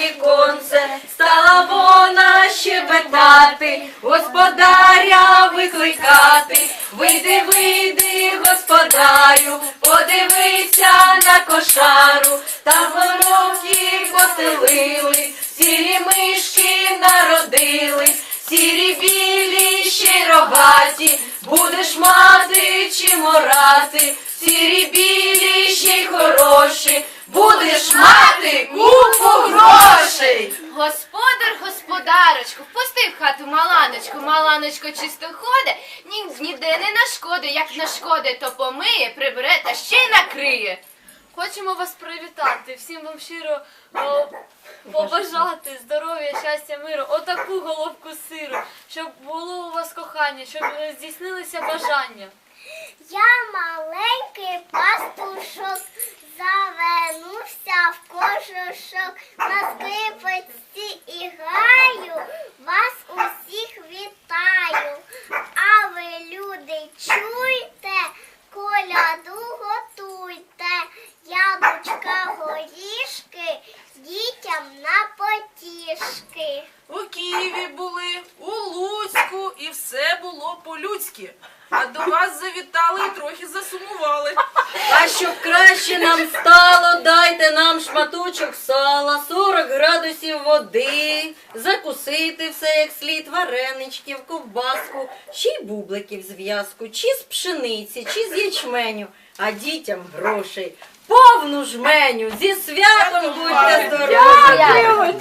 віконце, стала вона щебетати, господаря викликати. Вийди, вийди, господарю, подивися на кошару, та головки постелили, сірі мишки народили, сірі білі ще рогаті, будеш мати чи морати, сірі білі ще й хороші, будеш мати господарочку, впусти в хату маланочку, маланочко чисто ходе, ні, ніде не нашкоди, як нашкоди, то помиє, прибере та ще й накриє. Хочемо вас привітати, всім вам щиро о, побажати здоров'я, щастя, миру, отаку головку сиру, щоб було у вас кохання, щоб здійснилися бажання. Я маленький пастушок, завернувся в кожушок, на скрипочці і граю, вас усіх вітаю. А ви, люди, чуйте, коляду готуйте, яблучка горішки, дітям на потішки. У Києві були, у Луцьку, і все було по-людськи. А до вас завітали і трохи засумували. А щоб краще нам стало, дайте нам шматочок сала, 40 градусів води, закусити все як слід, вареничків, ковбаску, ще й бубликів з в'язку, чи з пшениці, чи з ячменю, а дітям грошей. Повну жменю, зі святом будьте здорові!